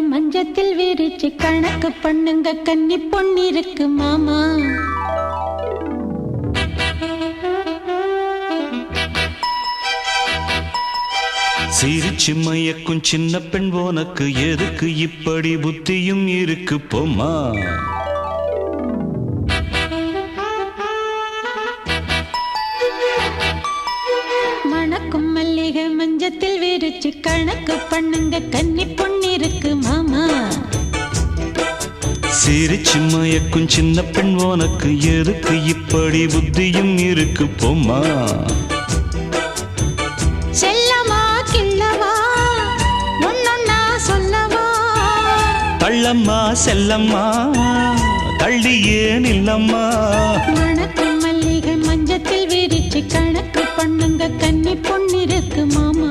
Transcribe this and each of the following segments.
மஞ்சத்தில் விரிச்சு கணக்கு பண்ணுங்க கன்னி பொன்னிருக்கு மாமா. சிரிச்சு மயக்கும் சின்ன பெண் உனக்கு எதுக்கு? இப்படி புத்தியும் இருக்கு போமா விரிச்சு கணக்கு பண்ணுங்க கன்னி பொன்னிருக்கு மாமா. சிரிச்சு மயக்கும் சின்ன பெண் உனக்கு எதுக்கு? இப்படி புத்தியும் இருக்கு போமா தள்ளம்மா செல்லம்மா. தள்ளி ஏன் இல்லம்மா? மணக்கும் மல்லிகை மஞ்சத்தில் விரிச்சு கணக்கு பண்ணுங்க கன்னி பொன்னிருக்கு மாமா.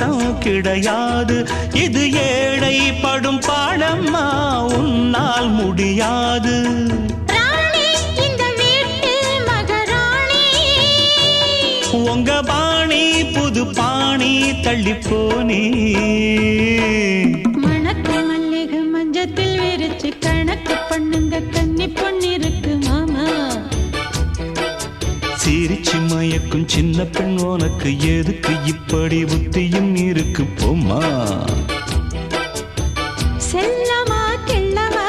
தேசம் கிடையாது இது ஏழை படும் பாடம்மா உன்னால் முடியாது. உங்க பாணி புது பாணி தள்ளி போனே மணக்கு மல்லிகை மஞ்சத்தில் விரிச்சு கணக்கு பண்ணுங்க கன்னி பொன்னிருக்கு. சிரிச்சு மயக்கும் சின்ன பெண் உனக்கு எதுக்கு? இப்படி புத்தியும் இருக்கு போமா செல்லமா கிள்ளவா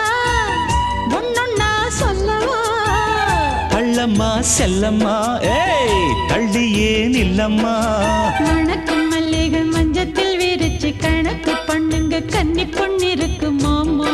ஒன்னொன்னா சொல்லவா? தள்ளம்மா செல்லம்மா. ஏய் தள்ளி ஏன் இல்லம்மா? மணக்கு மல்லிகை மஞ்சத்தில் விரிச்சு கணக்கு பண்ணுங்க. கன்னி பொன்னிருக்கு மாமா.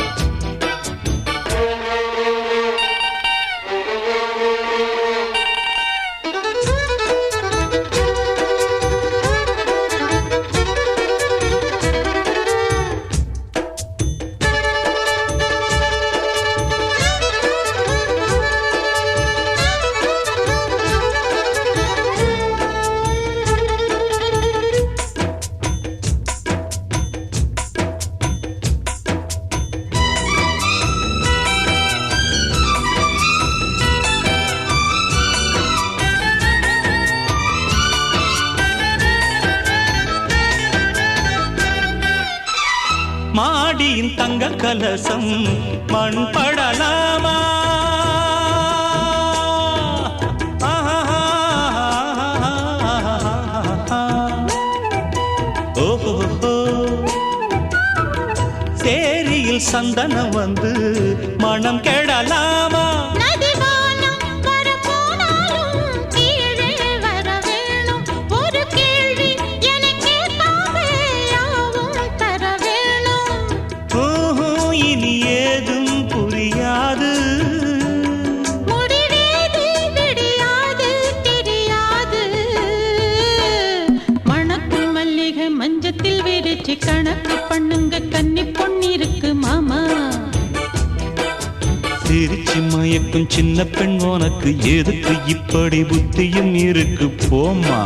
மாடியின் தங்க கலசம் மண் படலாமா சேரியில் சந்தனம் வந்து மனம் கெடலாமா? பொன்னிருக்கு மாமா. சிரிச்சு மயக்கும் சின்ன பெண் உனக்கு எதுக்கு? இப்படி புத்தியும் இருக்கு போமா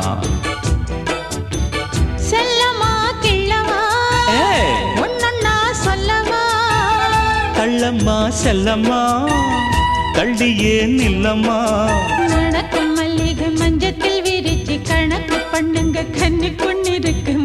செல்லமா கிள்ளவா ஏய், ஒன்னொன்னா சொல்லவா தள்ளம்மா செல்லம்மா. தள்ளி ஏன் இல்லம்மா நடக்கும் மல்லிகை மஞ்சத்தில் விரிச்சு கணக்கு பண்ணுங்க பொண்ணிருக்கு மாமா